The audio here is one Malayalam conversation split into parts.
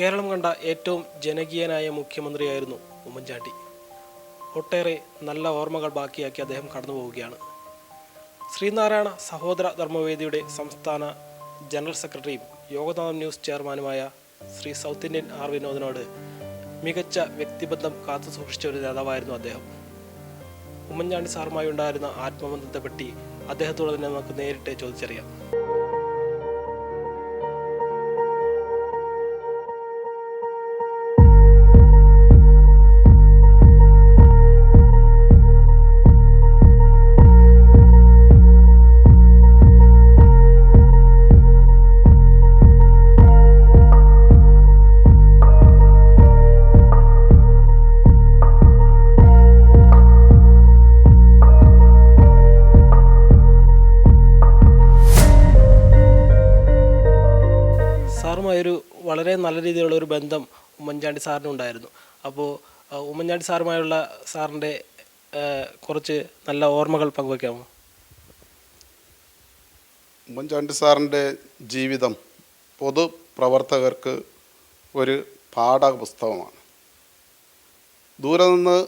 കേരളം കണ്ട ഏറ്റവും ജനകീയനായ മുഖ്യമന്ത്രിയായിരുന്നു ഉമ്മൻചാണ്ടി. ഒട്ടേറെ നല്ല ഓർമ്മകൾ ബാക്കിയാക്കി അദ്ദേഹം കടന്നു പോവുകയാണ്. ശ്രീനാരായണ സഹോദര ധർമ്മവേദിയുടെ സംസ്ഥാന ജനറൽ സെക്രട്ടറിയും യോഗനാഥം ന്യൂസ് ചെയർമാനുമായ ശ്രീ സൗത്ത് ഇന്ത്യൻ ആർ വിനോദിനോട് മികച്ച വ്യക്തിബന്ധം കാത്തു സൂക്ഷിച്ച ഒരു നേതാവായിരുന്നു അദ്ദേഹം. ഉമ്മൻചാണ്ടി സാറുമായി ഉണ്ടായിരുന്ന ആത്മബന്ധത്തെപ്പറ്റി അദ്ദേഹത്തോട് തന്നെ നമുക്ക് നേരിട്ട് ചോദിച്ചറിയാം. വളരെ നല്ല രീതിയിലുള്ള ഒരു ബന്ധം ഉമ്മൻചാണ്ടി സാറിനുണ്ടായിരുന്നു അപ്പോൾ ഉമ്മൻചാണ്ടി സാറുമായുള്ള സാറിന്റെ കുറച്ച് നല്ല ഓർമ്മകൾ പങ്കുവയ്ക്കാമോ ഉമ്മൻചാണ്ടി സാറിന്റെ ജീവിതം പൊതു പ്രവർത്തകർക്ക് ഒരു പാഠപുസ്തകമാണ്. ദൂരെ നിന്ന്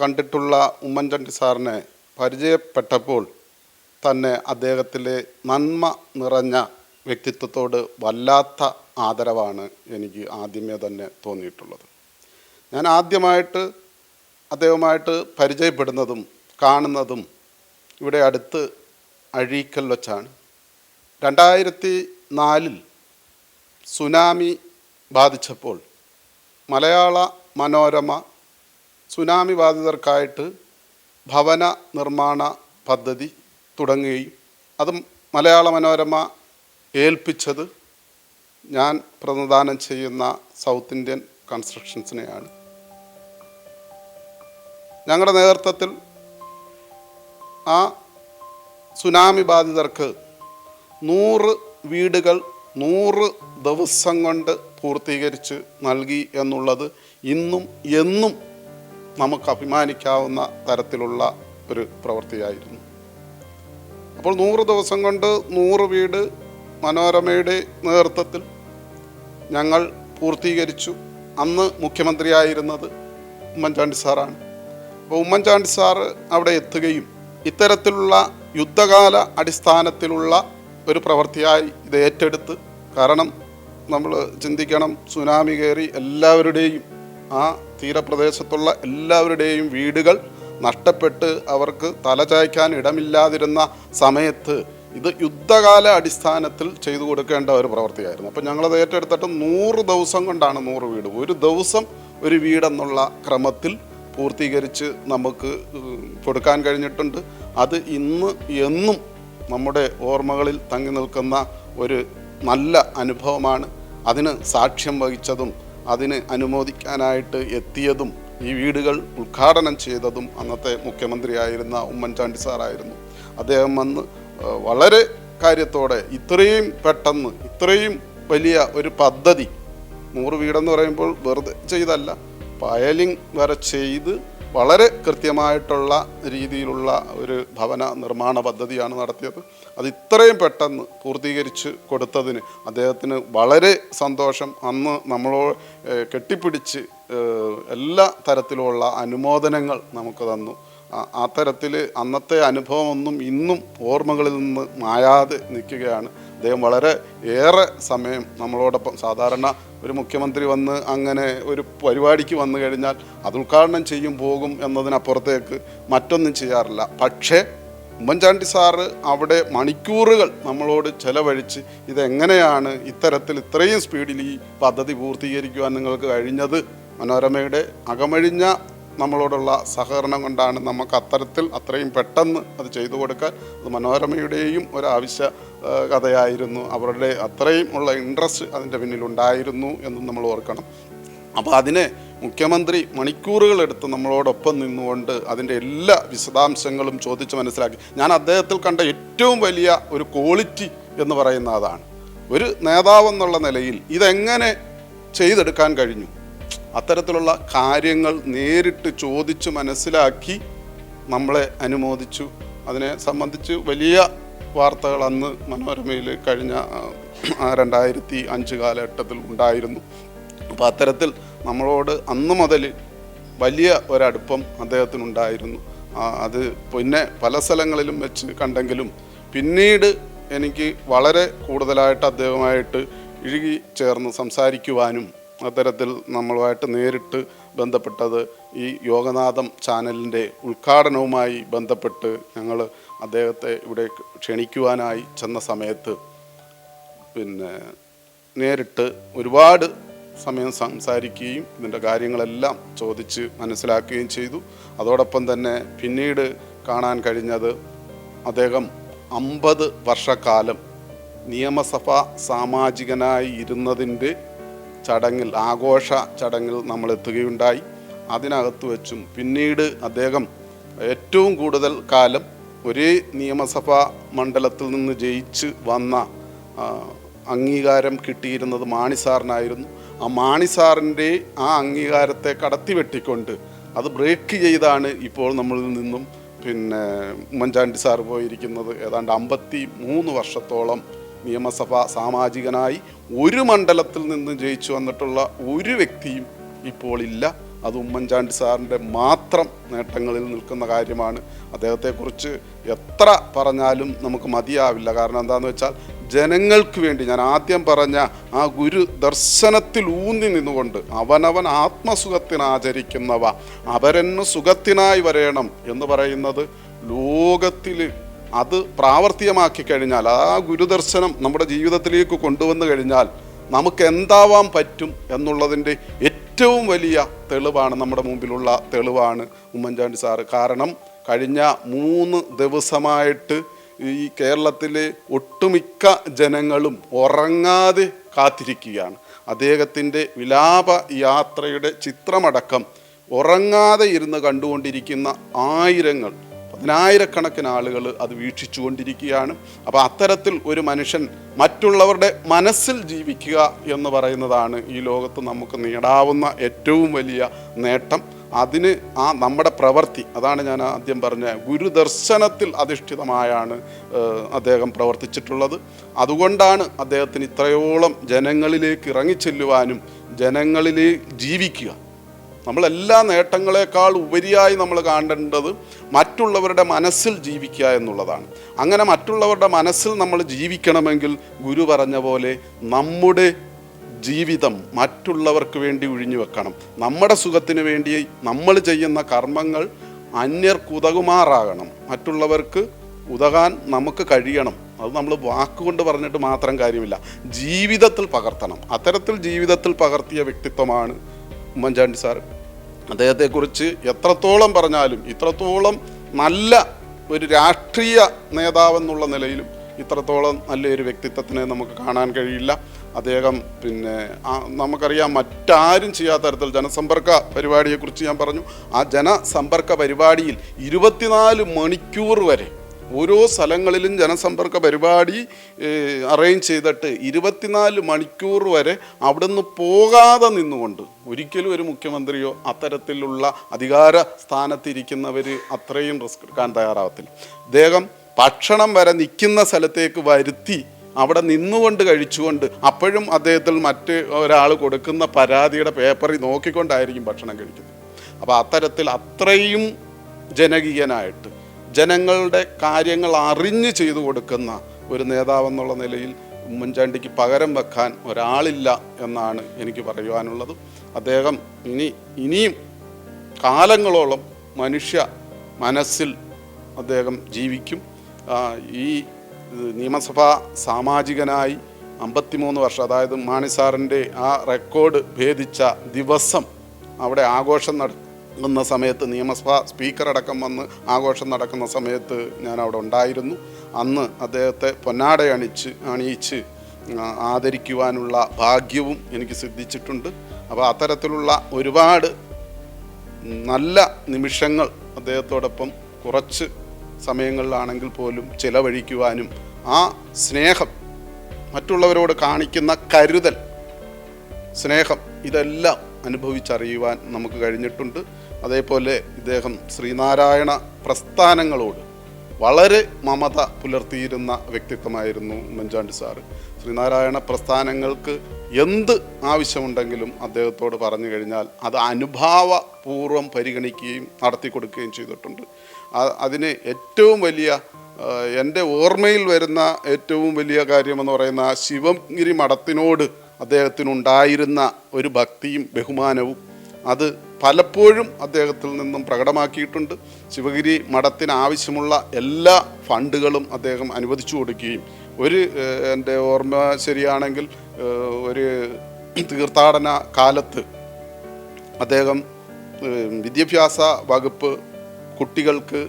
കണ്ടിട്ടുള്ള ഉമ്മൻചാണ്ടി സാറിനെ പരിചയപ്പെട്ടപ്പോൾ തന്നെ അദ്ദേഹത്തിലെ നന്മ നിറഞ്ഞ വ്യക്തിത്വത്തോട് വല്ലാത്ത ആദരവാണ് എനിക്ക് ആദ്യമേ തന്നെ തോന്നിയിട്ടുള്ളത്. ഞാൻ ആദ്യമായിട്ട് അദ്ദേഹവുമായിട്ട് പരിചയപ്പെടുന്നതും കാണുന്നതും ഇവിടെ അടുത്ത് അഴീക്കൽ വച്ചാണ്. രണ്ടായിരത്തി നാലിൽ സുനാമി ബാധിച്ചപ്പോൾ മലയാള മനോരമ സുനാമി ബാധിതർക്കായിട്ട് ഭവന നിർമ്മാണ പദ്ധതി തുടങ്ങുകയും അത് മലയാള മനോരമ ഏൽപ്പിച്ചത് ഞാൻ പ്രതിനിധാനം ചെയ്യുന്ന സൗത്ത് ഇന്ത്യൻ കൺസ്ട്രക്ഷൻസിനെയാണ് ഞങ്ങളുടെ നേതൃത്വത്തിൽ ആ സുനാമി ബാധിതർക്ക് നൂറ് വീടുകൾ നൂറ് ദിവസം കൊണ്ട് പൂർത്തീകരിച്ച് നൽകി എന്നുള്ളത് ഇന്നും എന്നും നമുക്ക് അഭിമാനിക്കാവുന്ന തരത്തിലുള്ള ഒരു പ്രവൃത്തിയായിരുന്നു. അപ്പോൾ നൂറ് ദിവസം കൊണ്ട് നൂറ് വീട് മനോരമയുടെ നേതൃത്വത്തിൽ ഞങ്ങൾ പൂർത്തീകരിച്ചു. അന്ന് മുഖ്യമന്ത്രിയായിരുന്നത് ഉമ്മൻചാണ്ടി സാറാണ്. അപ്പോൾ ഉമ്മൻചാണ്ടി സാറ് അവിടെ എത്തുകയും ഇത്തരത്തിലുള്ള യുദ്ധകാല അടിസ്ഥാനത്തിലുള്ള ഒരു പ്രവൃത്തിയായി ഇത് ഏറ്റെടുത്ത് കാരണം നമ്മൾ ചിന്തിക്കണം സുനാമി കയറി എല്ലാവരുടെയും ആ തീരപ്രദേശത്തുള്ള എല്ലാവരുടെയും വീടുകൾ നഷ്ടപ്പെട്ട് അവർക്ക് തലചായ്ക്കാൻ ഇടമില്ലാതിരുന്ന സമയത്ത് ഇത് യുദ്ധകാല അടിസ്ഥാനത്തിൽ ചെയ്തു കൊടുക്കേണ്ട ഒരു പ്രവൃത്തിയായിരുന്നു. അപ്പം ഞങ്ങളത് ഏറ്റെടുത്തിട്ട് നൂറ് ദിവസം കൊണ്ടാണ് നൂറ് വീട്. ഒരു ദിവസം ഒരു വീടെന്നുള്ള ക്രമത്തിൽ പൂർത്തീകരിച്ച് നമുക്ക് കൊടുക്കാൻ കഴിഞ്ഞിട്ടുണ്ട്. അത് ഇന്ന് എന്നും നമ്മുടെ ഓർമ്മകളിൽ തങ്ങി നിൽക്കുന്ന ഒരു നല്ല അനുഭവമാണ്. അതിന് സാക്ഷ്യം വഹിച്ചതും അതിന് അനുമോദിക്കാനായിട്ട് എത്തിയതും ഈ വീടുകൾ ഉദ്ഘാടനം ചെയ്തതും അന്നത്തെ മുഖ്യമന്ത്രിയായിരുന്ന ഉമ്മൻചാണ്ടി സാറായിരുന്നു. അദ്ദേഹം വന്ന് വളരെ കാര്യത്തോടെ ഇത്രയും പെട്ടെന്ന് ഇത്രയും വലിയ ഒരു പദ്ധതി നൂറ് വീടെന്ന് പറയുമ്പോൾ വെറുതെ ചെയ്തല്ല പയലിംഗ് വരെ ചെയ്ത് വളരെ കൃത്യമായിട്ടുള്ള രീതിയിലുള്ള ഒരു ഭവന നിർമ്മാണ പദ്ധതിയാണ് നടത്തിയത്. അത് ഇത്രയും പെട്ടെന്ന് പൂർത്തീകരിച്ച് കൊടുത്തതിന് അദ്ദേഹത്തിന് വളരെ സന്തോഷം. അന്ന് നമ്മളോ കെട്ടിപ്പിടിച്ച് എല്ലാ തരത്തിലുള്ള അനുമോദനങ്ങൾ നമുക്ക് തന്നു. ആ- തരത്തിൽ അന്നത്തെ അനുഭവമൊന്നും ഇന്നും ഓർമ്മകളിൽ നിന്ന് മായാതെ നിൽക്കുകയാണ്. അദ്ദേഹം വളരെ ഏറെ സമയം നമ്മളോടൊപ്പം സാധാരണ ഒരു മുഖ്യമന്ത്രി വന്ന് അങ്ങനെ ഒരു പരിപാടിക്ക് വന്നു കഴിഞ്ഞാൽ അത് ഉദ്ഘാടനം ചെയ്യും പോകും എന്നതിനപ്പുറത്തേക്ക് മറ്റൊന്നും ചെയ്യാറില്ല. പക്ഷേ ഉമ്മൻചാണ്ടി സാറ് അവിടെ മണിക്കൂറുകൾ നമ്മളോട് ചെലവഴിച്ച് ഇതെങ്ങനെയാണ് ഇത്തരത്തിൽ ഇത്രയും സ്പീഡിൽ ഈ പദ്ധതി പൂർത്തീകരിക്കുവാൻ നിങ്ങൾക്ക് കഴിഞ്ഞത്? മനോരമയുടെ അകമഴിഞ്ഞ നമ്മളോടുള്ള സഹകരണം കൊണ്ടാണ് നമുക്ക് അത്തരത്തിൽ അത്രയും പെട്ടെന്ന് അത് ചെയ്തു കൊടുക്കാൻ. അത് മനോരമയുടെയും ഒരാവശ്യ കഥയായിരുന്നു. അവരുടെ അത്രയും ഉള്ള ഇൻട്രസ്റ്റ് അതിന്റെ പിന്നിലുണ്ടായിരുന്നു എന്നും നമ്മൾ ഓർക്കണം. അപ്പോൾ അതിനെ മുഖ്യമന്ത്രി മണിക്കൂറുകളെടുത്ത് നമ്മളോടൊപ്പം നിന്നുകൊണ്ട് അതിന്റെ എല്ലാ വിശദാംശങ്ങളും ചോദിച്ച് മനസ്സിലാക്കി. ഞാൻ അദ്ദേഹത്തിൽ കണ്ട ഏറ്റവും വലിയ ഒരു ക്വാളിറ്റി എന്ന് പറയുന്ന അതാണ്. ഒരു നേതാവെന്നുള്ള നിലയിൽ ഇതെങ്ങനെ ചെയ്തെടുക്കാൻ കഴിഞ്ഞു? അത്തരത്തിലുള്ള കാര്യങ്ങൾ നേരിട്ട് ചോദിച്ച് മനസ്സിലാക്കി നമ്മളെ അനുമോദിച്ചു. അതിനെ സംബന്ധിച്ച് വലിയ വാർത്തകൾ അന്ന് മനോരമയിൽ കഴിഞ്ഞ രണ്ടായിരത്തി അഞ്ച് കാലഘട്ടത്തിൽ ഉണ്ടായിരുന്നു. അപ്പോൾ അത്തരത്തിൽ നമ്മളോട് അന്ന് മുതൽ വലിയ ഒരടുപ്പം അദ്ദേഹത്തിനുണ്ടായിരുന്നു. അത് പിന്നെ പല സ്ഥലങ്ങളിലും വെച്ച് കണ്ടെങ്കിലും പിന്നീട് എനിക്ക് വളരെ കൂടുതലായിട്ട് അദ്ദേഹമായിട്ട് ഇഴുകി ചേർന്ന് സംസാരിക്കുവാനും അത്തരത്തിൽ നമ്മളുമായിട്ട് നേരിട്ട് ബന്ധപ്പെട്ടത് ഈ യോഗനാഥം ചാനലിന്റെ ഉദ്ഘാടനവുമായി ബന്ധപ്പെട്ട് ഞങ്ങൾ അദ്ദേഹത്തെ ഇവിടെ ക്ഷണിക്കുവാനായി ചെന്ന സമയത്ത് പിന്നെ നേരിട്ട് ഒരുപാട് സമയം സംസാരിക്കുകയും ഇതിന്റെ കാര്യങ്ങളെല്ലാം ചോദിച്ച് മനസ്സിലാക്കുകയും ചെയ്തു. അതോടൊപ്പം തന്നെ പിന്നീട് കാണാൻ കഴിഞ്ഞത് അദ്ദേഹം അമ്പത് വർഷക്കാലം നിയമസഭാ സാമാജികനായി ഇരുന്നതിന്റെ ചടങ്ങിൽ ആഘോഷ ചടങ്ങിൽ നമ്മൾ എത്തുകയുണ്ടായി. അതിനകത്ത് വെച്ചും പിന്നീട് അദ്ദേഹം ഏറ്റവും കൂടുതൽ കാലം ഒരേ നിയമസഭാ മണ്ഡലത്തിൽ നിന്ന് ജയിച്ച് വന്ന അംഗീകാരം കിട്ടിയിരുന്നത് മാണി സാറിനായിരുന്നു ആ മാണി സാറിന്റെ ആ അംഗീകാരത്തെ കടത്തി വെട്ടിക്കൊണ്ട് അത് ബ്രേക്ക് ചെയ്താണ് ഇപ്പോൾ നമ്മളിൽ നിന്നും പിന്നെ ഉമ്മൻചാണ്ടി സാർ പോയിരിക്കുന്നത്. ഏതാണ്ട് അമ്പത്തി മൂന്ന് വർഷത്തോളം നിയമസഭാ സാമാജികനായി ഒരു മണ്ഡലത്തിൽ നിന്ന് ജയിച്ചു വന്നിട്ടുള്ള ഒരു വ്യക്തിയും ഇപ്പോൾ ഇല്ല. അത് ഉമ്മൻചാണ്ടി സാറിന്റെ മാത്രം നേട്ടങ്ങളിൽ നിൽക്കുന്ന കാര്യമാണ്. അദ്ദേഹത്തെക്കുറിച്ച് എത്ര പറഞ്ഞാലും നമുക്ക് മതിയാവില്ല. കാരണം എന്താണെന്ന് വെച്ചാൽ ജനങ്ങൾക്ക് വേണ്ടി ഞാൻ ആദ്യം പറഞ്ഞ ആ ഗുരു ദർശനത്തിൽ ഊന്നി നിന്നുകൊണ്ട് അവനവൻ ആത്മസുഖത്തിനാചരിക്കുന്നവ അവരെന്ന് സുഖത്തിനായി വരയണം എന്ന് പറയുന്നത് ലോകത്തിൽ അത് പ്രാവർത്തികമാക്കി കഴിഞ്ഞാൽ ആ ഗുരുദർശനം നമ്മുടെ ജീവിതത്തിലേക്ക് കൊണ്ടുവന്നു കഴിഞ്ഞാൽ നമുക്ക് എന്താവാൻ പറ്റും എന്നുള്ളതിന്റെ ഏറ്റവും വലിയ തെളിവാണ് നമ്മുടെ മുമ്പിലുള്ള തെളിവാണ് ഉമ്മൻചാണ്ടി സാറ്. കാരണം കഴിഞ്ഞ മൂന്ന് ദിവസമായിട്ട് ഈ കേരളത്തിലെ ഒട്ടുമിക്ക ജനങ്ങളും ഉറങ്ങാതെ കാത്തിരിക്കുകയാണ്. അദ്ദേഹത്തിന്റെ വിലാപ യാത്രയുടെ ചിത്രമടക്കം ഉറങ്ങാതെ ഇരുന്ന് കണ്ടുകൊണ്ടിരിക്കുന്ന ആയിരങ്ങൾ പതിനായിരക്കണക്കിന് ആളുകൾ അത് വീക്ഷിച്ചുകൊണ്ടിരിക്കുകയാണ്. അപ്പോൾ അത്തരത്തിൽ ഒരു മനുഷ്യൻ മറ്റുള്ളവരുടെ മനസ്സിൽ ജീവിക്കുക എന്ന് പറയുന്നതാണ് ഈ ലോകത്ത് നമുക്ക് നേടാവുന്ന ഏറ്റവും വലിയ നേട്ടം. അതിന് ആ നമ്മുടെ പ്രവൃത്തി അതാണ് ഞാൻ ആദ്യം പറഞ്ഞ ഗുരുദർശനത്തിൽ അധിഷ്ഠിതമായാണ് അദ്ദേഹം പ്രവർത്തിച്ചിട്ടുള്ളത്. അതുകൊണ്ടാണ് അദ്ദേഹത്തിന് ഇത്രയോളം ജനങ്ങളിലേക്ക് ഇറങ്ങിച്ചെല്ലുവാനും ജനങ്ങളിലേക്ക് ജീവിക്കുക. നമ്മളെല്ലാ നേട്ടങ്ങളെക്കാൾ ഉപരിയായി നമ്മൾ കാണേണ്ടത് മറ്റുള്ളവരുടെ മനസ്സിൽ ജീവിക്കുക എന്നുള്ളതാണ്. അങ്ങനെ മറ്റുള്ളവരുടെ മനസ്സിൽ നമ്മൾ ജീവിക്കണമെങ്കിൽ ഗുരു പറഞ്ഞ പോലെ നമ്മുടെ ജീവിതം മറ്റുള്ളവർക്ക് വേണ്ടി ഒഴിഞ്ഞു വെക്കണം. നമ്മുടെ സുഖത്തിന് വേണ്ടി നമ്മൾ ചെയ്യുന്ന കർമ്മങ്ങൾ അന്യർക്ക് ഉതകുമാറാകണം. മറ്റുള്ളവർക്ക് ഉതകാൻ നമുക്ക് കഴിയണം. അത് നമ്മൾ വാക്കുകൊണ്ട് പറഞ്ഞിട്ട് മാത്രം കാര്യമില്ല. ജീവിതത്തിൽ പകർത്തണം. അത്തരത്തിൽ ജീവിതത്തിൽ പകർത്തിയ വ്യക്തിത്വമാണ് ഉമ്മൻചാണ്ടി സാർ അദ്ദേഹത്തെക്കുറിച്ച് എത്രത്തോളം പറഞ്ഞാലും ഇത്രത്തോളം നല്ല ഒരു രാഷ്ട്രീയ നേതാവെന്നുള്ള നിലയിലും ഇത്രത്തോളം നല്ലൊരു വ്യക്തിത്വത്തിനെ നമുക്ക് കാണാൻ കഴിയില്ല. അദ്ദേഹം പിന്നെ നമുക്കറിയാം മറ്റാരും ചെയ്യാത്ത തരത്തിൽ ജനസമ്പർക്ക പരിപാടിയെക്കുറിച്ച് ഞാൻ പറഞ്ഞു. ആ ജനസമ്പർക്ക പരിപാടിയിൽ ഇരുപത്തിനാല് മണിക്കൂർ വരെ ഓരോ സ്ഥലങ്ങളിലും ജനസമ്പർക്ക പരിപാടി അറേഞ്ച് ചെയ്തിട്ട് ഇരുപത്തിനാല് മണിക്കൂർ വരെ അവിടുന്ന് പോകാതെ നിന്നുകൊണ്ട് ഒരിക്കലും ഒരു മുഖ്യമന്ത്രിയോ അത്തരത്തിലുള്ള അധികാര സ്ഥാനത്തിരിക്കുന്നവർ അത്രയും റിസ്ക് എടുക്കാൻ തയ്യാറാവത്തില്ല. അദ്ദേഹം ഭക്ഷണം വരെ നിൽക്കുന്ന സ്ഥലത്തേക്ക് വരുത്തി അവിടെ നിന്നുകൊണ്ട് കഴിച്ചുകൊണ്ട് അപ്പോഴും അദ്ദേഹത്തിൽ മറ്റ് ഒരാൾ കൊടുക്കുന്ന പരാതിയുടെ പേപ്പറിൽ നോക്കിക്കൊണ്ടായിരിക്കും ഭക്ഷണം കഴിക്കുന്നത്. അപ്പോൾ അത്തരത്തിൽ അത്രയും ജനകീയനായിട്ട് ജനങ്ങളുടെ കാര്യങ്ങൾ അറിഞ്ഞ് ചെയ്തു കൊടുക്കുന്ന ഒരു നേതാവെന്നുള്ള നിലയിൽ ഉമ്മൻചാണ്ടിക്ക് പകരം വെക്കാൻ ഒരാളില്ല എന്നാണ് എനിക്ക് പറയുവാനുള്ളത്. അദ്ദേഹം ഇനി ഇനിയും കാലങ്ങളോളം മനുഷ്യ മനസ്സിൽ അദ്ദേഹം ജീവിക്കും. ഈ നിയമസഭാ സാമാജികനായി അമ്പത്തിമൂന്ന് വർഷം അതായത് മാണി സാറിന്റെ ആ റെക്കോർഡ് ഭേദിച്ച ദിവസം അവിടെ ആഘോഷം നടക്കുന്ന സമയത്ത് നിയമസഭാ സ്പീക്കറടക്കം വന്ന് ആഘോഷം നടക്കുന്ന സമയത്ത് ഞാൻ അവിടെ ഉണ്ടായിരുന്നു. അന്ന് അദ്ദേഹത്തെ പൊന്നാട അണിച്ച് അണിയിച്ച് ആദരിക്കുവാനുള്ള ഭാഗ്യവും എനിക്ക് സിദ്ധിച്ചിട്ടുണ്ട്. അപ്പോൾ അത്തരത്തിലുള്ള ഒരുപാട് നല്ല നിമിഷങ്ങൾ അദ്ദേഹത്തോടൊപ്പം കുറച്ച് സമയങ്ങളിലാണെങ്കിൽ പോലും ചിലവഴിക്കുവാനും ആ സ്നേഹം മറ്റുള്ളവരോട് കാണിക്കുന്ന കരുതൽ സ്നേഹം ഇതെല്ലാം അനുഭവിച്ചറിയുവാൻ നമുക്ക് കഴിഞ്ഞിട്ടുണ്ട്. അതേപോലെ ഇദ്ദേഹം ശ്രീനാരായണ പ്രസ്ഥാനങ്ങളോട് വളരെ മമത പുലർത്തിയിരുന്ന വ്യക്തിത്വമായിരുന്നു ഉമ്മൻചാണ്ടി സാറ് ശ്രീനാരായണ പ്രസ്ഥാനങ്ങൾക്ക് എന്ത് ആവശ്യമുണ്ടെങ്കിലും അദ്ദേഹത്തോട് പറഞ്ഞു കഴിഞ്ഞാൽ അത് അനുഭാവപൂർവം പരിഗണിക്കുകയും നടത്തി കൊടുക്കുകയും ചെയ്തിട്ടുണ്ട് അതിന് ഏറ്റവും വലിയ എന്റെ ഓർമ്മയിൽ വരുന്ന ഏറ്റവും വലിയ കാര്യമെന്ന് പറയുന്ന ശിവഗിരി മഠത്തിനോട് അദ്ദേഹത്തിനുണ്ടായിരുന്ന ഒരു ഭക്തിയും ബഹുമാനവും അത് പലപ്പോഴും അദ്ദേഹത്തിൽ നിന്നും പ്രകടമാക്കിയിട്ടുണ്ട്. ശിവഗിരി മഠത്തിന് ആവശ്യമുള്ള എല്ലാ ഫണ്ടുകളും അദ്ദേഹം അനുവദിച്ചു കൊടുക്കുകയും ഒരു എന്റെ ഓർമ്മ ശരിയാണെങ്കിൽ ഒരു തീർത്ഥാടന കാലത്ത് അദ്ദേഹം വിദ്യാഭ്യാസ വകുപ്പ് കുട്ടികൾക്ക്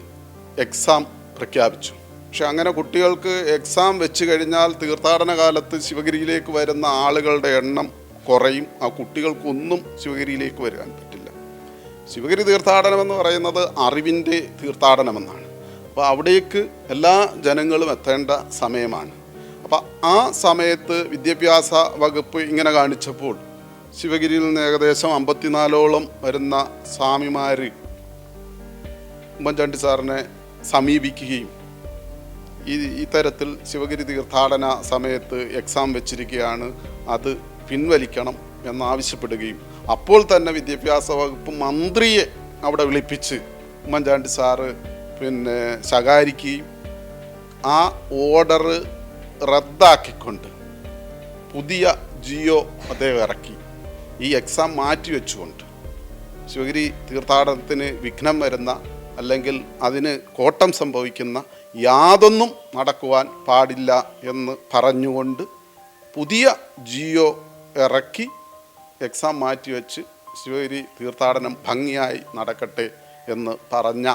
എക്സാം പ്രഖ്യാപിച്ചു. പക്ഷെ അങ്ങനെ കുട്ടികൾക്ക് എക്സാം വെച്ച് കഴിഞ്ഞാൽ തീർത്ഥാടന കാലത്ത് ശിവഗിരിയിലേക്ക് വരുന്ന ആളുകളുടെ എണ്ണം കുറയും. ആ കുട്ടികൾക്കൊന്നും ശിവഗിരിയിലേക്ക് വരാൻ ശിവഗിരി തീർത്ഥാടനമെന്ന് പറയുന്നത് അറിവിന്റെ തീർത്ഥാടനമെന്നാണ്. അപ്പോൾ അവിടേക്ക് എല്ലാ ജനങ്ങളും എത്തേണ്ട സമയമാണ്. അപ്പോൾ ആ സമയത്ത് വിദ്യാഭ്യാസ വകുപ്പ് ഇങ്ങനെ കാണിച്ചപ്പോൾ ശിവഗിരിയിൽ നിന്ന് ഏകദേശം അമ്പത്തിനാലോളം വരുന്ന സ്വാമിമാർ ഉമ്മൻചാണ്ടി സാറിനെ സമീപിക്കുകയും ഈ ഇത്തരത്തിൽ ശിവഗിരി തീർത്ഥാടന സമയത്ത് എക്സാം വെച്ചിരിക്കുകയാണ്. അത് പിൻവലിക്കണം എന്നാവശ്യപ്പെടുകയും അപ്പോൾ തന്നെ വിദ്യാഭ്യാസ വകുപ്പ് മന്ത്രിയെ അവിടെ വിളിപ്പിച്ച് ഉമ്മൻചാണ്ടി സാറ് പിന്നെ ശകാരിക്കുകയും ആ ഓർഡർ റദ്ദാക്കിക്കൊണ്ട് പുതിയ ജിയോ അദ്ദേഹം ഇറക്കി. ഈ എക്സാം മാറ്റി വെച്ചുകൊണ്ട്. ശിവഗിരി തീർത്ഥാടനത്തിന് വിഘ്നം വരുന്ന അല്ലെങ്കിൽ അതിന് കോട്ടം സംഭവിക്കുന്ന യാതൊന്നും നടക്കുവാൻ പാടില്ല എന്ന് പറഞ്ഞുകൊണ്ട് പുതിയ ജിയോ ഇറക്കി എക്സാം മാറ്റിവെച്ച് ശിവഗിരി തീർത്ഥാടനം ഭംഗിയായി നടക്കട്ടെ എന്ന് പറഞ്ഞ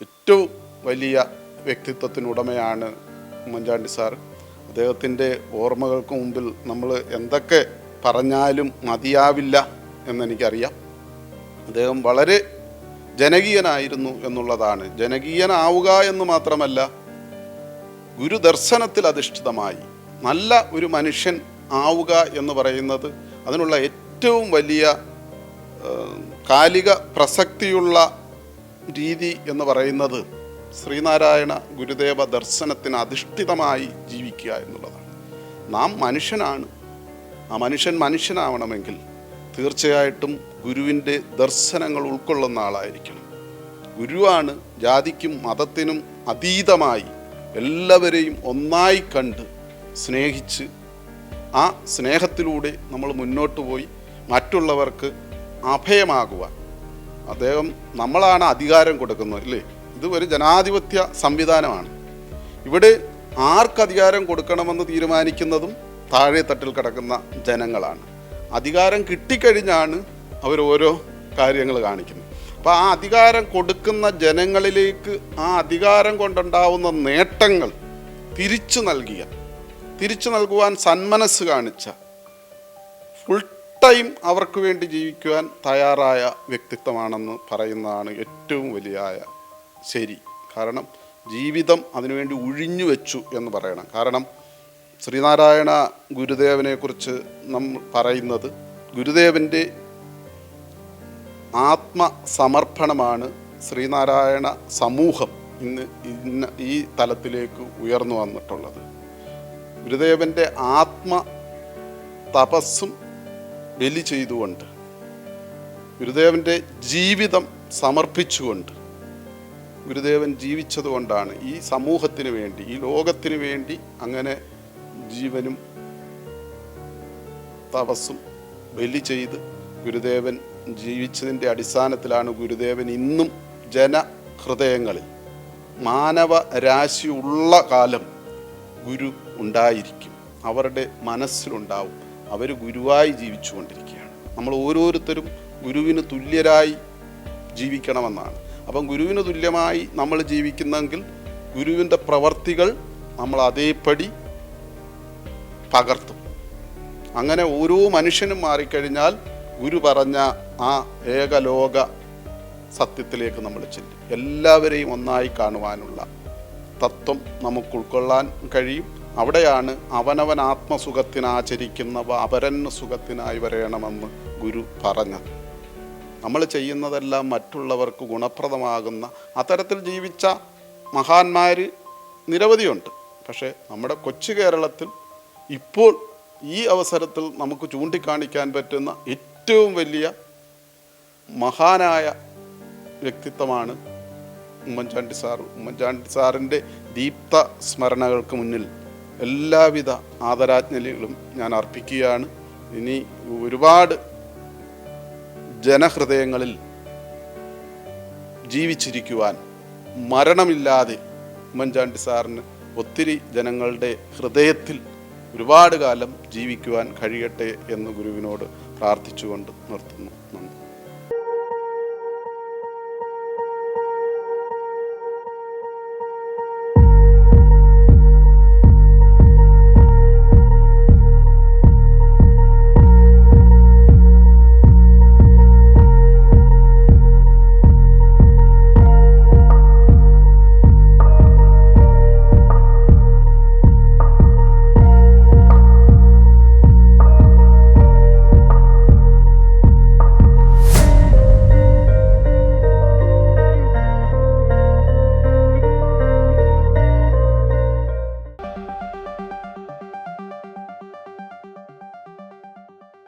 ഏറ്റവും വലിയ വ്യക്തിത്വത്തിനുടമയാണ് ഉമ്മൻചാണ്ടി സാർ. അദ്ദേഹത്തിന്റെ ഓർമ്മകൾക്ക് മുമ്പിൽ നമ്മൾ എന്തൊക്കെ പറഞ്ഞാലും മതിയാവില്ല എന്നെനിക്കറിയാം. അദ്ദേഹം വളരെ ജനകീയനായിരുന്നു എന്നുള്ളതാണ്. ജനകീയനാവുക എന്ന് മാത്രമല്ല ഗുരുദർശനത്തിൽ അധിഷ്ഠിതമായി നല്ല ഒരു മനുഷ്യൻ ആവുക എന്ന് പറയുന്നത് അതിനുള്ള ഏറ്റവും വലിയ കാലിക പ്രസക്തിയുള്ള രീതി എന്ന് പറയുന്നത് ശ്രീനാരായണ ഗുരുദേവ ദർശനത്തിന് അധിഷ്ഠിതമായി ജീവിക്കുക എന്നുള്ളതാണ്. നാം മനുഷ്യനാണ്. ആ മനുഷ്യൻ മനുഷ്യനാവണമെങ്കിൽ തീർച്ചയായിട്ടും ഗുരുവിന്റെ ദർശനങ്ങൾ ഉൾക്കൊള്ളുന്ന ആളായിരിക്കണം. ഗുരുവാണ് ജാതിക്കും മതത്തിനും അതീതമായി എല്ലാവരെയും ഒന്നായി കണ്ട് സ്നേഹിച്ച് ആ സ്നേഹത്തിലൂടെ നമ്മൾ മുന്നോട്ട് പോയി മറ്റുള്ളവർക്ക് അഭയമാകുവാൻ അദ്ദേഹം നമ്മളാണ് അധികാരം കൊടുക്കുന്നത് അല്ലേ? ഇത് ഒരു ജനാധിപത്യ സംവിധാനമാണ്. ഇവിടെ ആർക്ക് അധികാരം കൊടുക്കണമെന്ന് തീരുമാനിക്കുന്നതും താഴെ തട്ടിൽ കിടക്കുന്ന ജനങ്ങളാണ്. അധികാരം കിട്ടിക്കഴിഞ്ഞാണ് അവർ ഓരോ കാര്യങ്ങൾ കാണിക്കുന്നത്. അപ്പോൾ ആ അധികാരം കൊടുക്കുന്ന ജനങ്ങളിലേക്ക് ആ അധികാരം കൊണ്ടുണ്ടാവുന്ന നേട്ടങ്ങൾ തിരിച്ചു നൽകിയ തിരിച്ചു നൽകുവാൻ സന്മനസ് കാണിച്ച ഫുൾ ടൈം അവർക്ക് വേണ്ടി ജീവിക്കുവാൻ തയ്യാറായ വ്യക്തിത്വമാണെന്ന് പറയുന്നതാണ് ഏറ്റവും വലിയ ശരി. കാരണം ജീവിതം അതിനുവേണ്ടി ഒഴിഞ്ഞു വെച്ചു എന്ന് പറയണം. കാരണം ശ്രീനാരായണ ഗുരുദേവനെക്കുറിച്ച് നമ്മൾ പറയുന്നത് ഗുരുദേവന്റെ ആത്മസമർപ്പണമാണ് ശ്രീനാരായണ സമൂഹം ഇന്ന് ഇന്ന് ഈ തലത്തിലേക്ക് ഉയർന്നു വന്നിട്ടുള്ളത്. ഗുരുദേവന്റെ ആത്മ തപസ്സും ബലി ചെയ്തുകൊണ്ട് ഗുരുദേവന്റെ ജീവിതം സമർപ്പിച്ചുകൊണ്ട് ഗുരുദേവൻ ജീവിച്ചതുകൊണ്ടാണ് ഈ സമൂഹത്തിന് വേണ്ടി ഈ ലോകത്തിന് വേണ്ടി അങ്ങനെ ജീവനും തപസ്സും ബലി ചെയ്ത് ഗുരുദേവൻ ജീവിച്ചതിന്റെ അടിസ്ഥാനത്തിലാണ് ഗുരുദേവൻ ഇന്നും ജനഹൃദയങ്ങളിൽ മാനവ രാശിയുള്ള ഉള്ള കാലം ഗുരു ഉണ്ടായിരിക്കും. അവരുടെ മനസ്സിലുണ്ടാവും. അവർ ഗുരുവായി ജീവിച്ചുകൊണ്ടിരിക്കുകയാണ്. നമ്മൾ ഓരോരുത്തരും ഗുരുവിന് തുല്യരായി ജീവിക്കണമെന്നാണ്. അപ്പം ഗുരുവിന് തുല്യമായി നമ്മൾ ജീവിക്കുന്നെങ്കിൽ ഗുരുവിന്റെ പ്രവർത്തികൾ നമ്മൾ അതേപടി പകർത്തും. അങ്ങനെ ഓരോ മനുഷ്യനും മാറിക്കഴിഞ്ഞാൽ ഗുരു പറഞ്ഞ ആ ഏകലോക സത്യത്തിലേക്ക് നമ്മൾ ചെല്ലും. എല്ലാവരെയും ഒന്നായി കാണുവാനുള്ള തത്വം നമുക്ക് ഉൾക്കൊള്ളാൻ കഴിയും. അവിടെയാണ് അവനവൻ ആത്മസുഖത്തിനാചരിക്കുന്നവ അപരന് സുഖത്തിനായി വരയണമെന്ന് ഗുരു പറഞ്ഞത്. നമ്മൾ ചെയ്യുന്നതെല്ലാം മറ്റുള്ളവർക്ക് ഗുണപ്രദമാകുന്ന അത്തരത്തിൽ ജീവിച്ച മഹാന്മാർ നിരവധിയുണ്ട്. പക്ഷേ നമ്മുടെ കൊച്ചു കേരളത്തിൽ ഇപ്പോൾ ഈ അവസരത്തിൽ നമുക്ക് ചൂണ്ടിക്കാണിക്കാൻ പറ്റുന്ന ഏറ്റവും വലിയ മഹാനായ വ്യക്തിത്വമാണ് ഉമ്മൻചാണ്ടി സാർ. ഉമ്മൻചാണ്ടി സാറിന്റെ ദീപ്ത സ്മരണകൾക്ക് മുന്നിൽ എല്ലാവിധ ആദരാജ്ഞലികളും ഞാൻ അർപ്പിക്കുകയാണ്. ഇനി ഒരുപാട് ജനഹൃദയങ്ങളിൽ ജീവിച്ചിരിക്കുവാൻ മരണമില്ലാതെ ഉമ്മൻചാണ്ടി സാറിന് ഒത്തിരി ജനങ്ങളുടെ ഹൃദയത്തിൽ ഒരുപാട് കാലം ജീവിക്കുവാൻ കഴിയട്ടെ എന്ന് ഗുരുവിനോട് പ്രാർത്ഥിച്ചുകൊണ്ട് നിർത്തുന്നു.